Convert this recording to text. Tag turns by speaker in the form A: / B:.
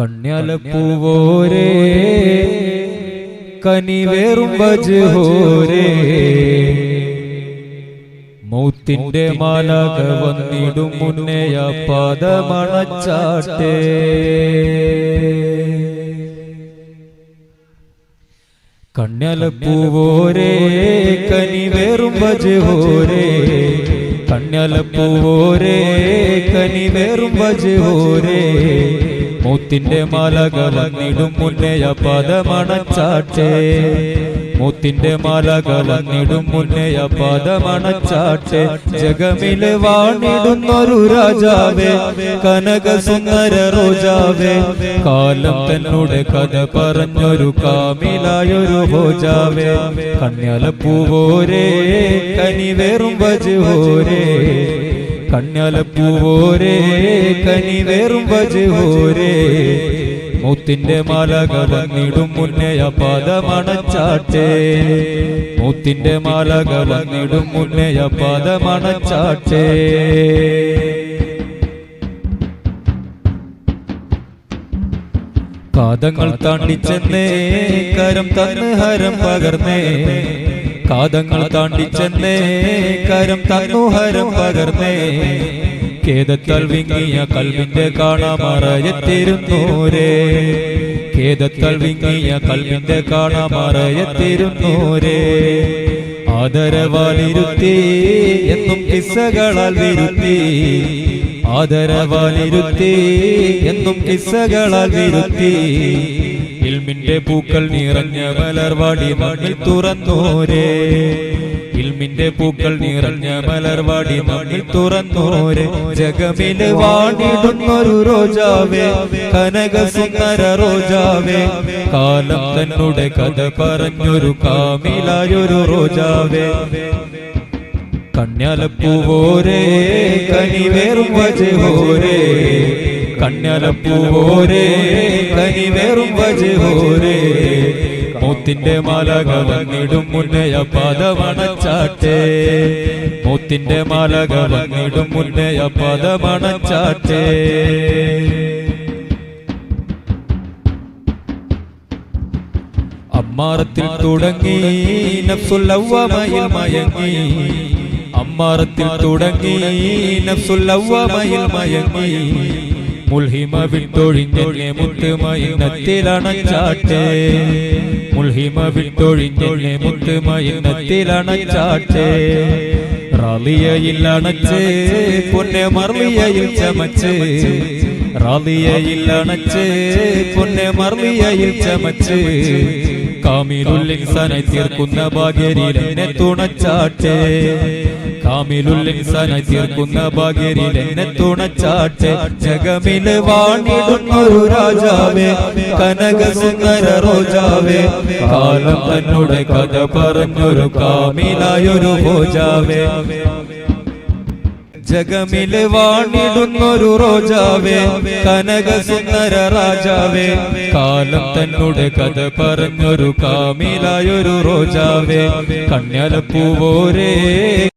A: കണ്യാലപ്പൂവോരേ കനിവേറും വജുഹോരേ. മൗത്തിന്റെ മാലക വന്നിടും മുന്നേയ പാദമണച്ചാട്ടേ. കണ്യാലപ്പൂവോരേ കനിവേറും വജുഹോരേ. കണ്യാലപ്പൂവോരേ കനിവേറും വജുഹോരേ. മൂത്തിന്റെ മാലക വന്നിടും മുന്നേയ പദമണച്ചാട്ടേ മൂത്തിന്റെ മാലക മുന്നേ പദമണച്ചാട്ടേ ജഗമിൽ വാണിടുന്നൊരു രാജാവേ കനക സുന്ദര റോജാവേ. കാലം തന്നോട് കഥ പറഞ്ഞൊരു കാമിലായൊരു ഭോജാവേ കനി കനിവേറും വജുഹോരേ കണ്യാലപ്പൂവോരേ കനിവേറും വജുഹോരേ മൂത്തിന്റെ മല വന്നിടും മുന്നേ പാദമണച്ചാട്ടേ. മൂത്തിന്റെ മല വന്നിടും മുന്നയ പാദമണച്ചാട്ടേ. പാദങ്ങൾ താണ്ടിച്ചെന്നേ കരം തന്ന് ഹരം പകർന്നേ. കാതങ്ങൾ താണ്ടിച്ചെന്നേ കരം തന്നു ഹരം പകർന്നേ. കേദത്താൽ വിങ്ങിയ കൽവിന്റെ കാണാമറയത്തിരുന്നൂരേ. കേദത്താൽ വിങ്ങിയ കൽവിന്റെ കാണാമറയത്തിരുന്നൂരേ. ആദരവാലിരുത്തി എന്നും കിസ്സകളാൽ വിരുത്തി. ആദരവാലിരുത്തി എന്നും കിസ്സകളാൽ വിരുത്തി. ഇൽമിന്റെ പൂക്കൾ നിറഞ്ഞ മലർവാടി മണ്ണിൽ തുറന്നോരേ. ഇൽമിന്റെ പൂക്കൾ നിറഞ്ഞ മലർവാടി മണ്ണിൽ തുറന്നോരെ. ജഗമിൽ വാണിടുന്നൊരു റോജാവേ കനകസുന്ദര റോജാവേ. കാലം തന്നുടെ കഥ പറഞ്ഞൊരു കാമിലായൊരു റോജാവേ. കണ്യാലപ്പൂവോരേ കനിവേറും വജഹോരേ. കണ്യാലപ്പൂവോരേ കനിവേറും വജോരേ മൂത്തിന്റെ മാലക വന്നിടും മുന്നയ പദമണച്ചാട്ടേ മൂത്തിന്റെ മാലക വന്നിടും മുന്നയ പദമണച്ചാട്ടേ അമ്മാറത്തിൽ തുടങ്ങി നഫ്സുല്ലവ്വമയിൽ മയങ്ങി. അമ്മാറത്തിൽ തുടങ്ങി നഫ്സുല്ലവ്വമയിൽ മയങ്ങി. മുൽഹിമ വിട്ടൊഴിഞ്ഞെന്നെ മുത്തുമയിനത്തിലണച്ചാട്ടേ മുൽഹിമ വിട്ടൊഴിഞ്ഞെന്നെ മുത്തുമയിനത്തിലണച്ചാട്ടേ റാലിയയിൽ അണച്ച് പൊന്നെ മർലിയയിൽ ചമച്ച്. റാലിയയിൽ അണച്ച് പൊന്നെ മർലിയയിൽ ചമച്ച്. കാമിലുൽ ഇൻസാനായി തീർക്കുന്ന ഭാഗ്യരിൽ എന്നെ തുണച്ചാട്ടേ. കാമിലുൽ ഇൻസാനായി തീർക്കുന്ന ഭാഗ്യരിൽ എന്നെ തുണച്ചാട്ടെ ജഗമിൽ വാണിടുന്നൊരു രാജാവേ കനകസുന്ദര റോജാവേ. കാലം തന്നോട് കഥ പറഞ്ഞൊരു കാമിലായൊരു ഭോജാവേ. ജഗമിൽ വാണിടുന്നൊരു റോജാവേ കനകസുന്ദര രാജാവേ. കാലം തന്നോട് കഥ പറഞ്ഞൊരു കാമിലായൊരു റോജാവേ. കണ്യാലപ്പൂവോരേ.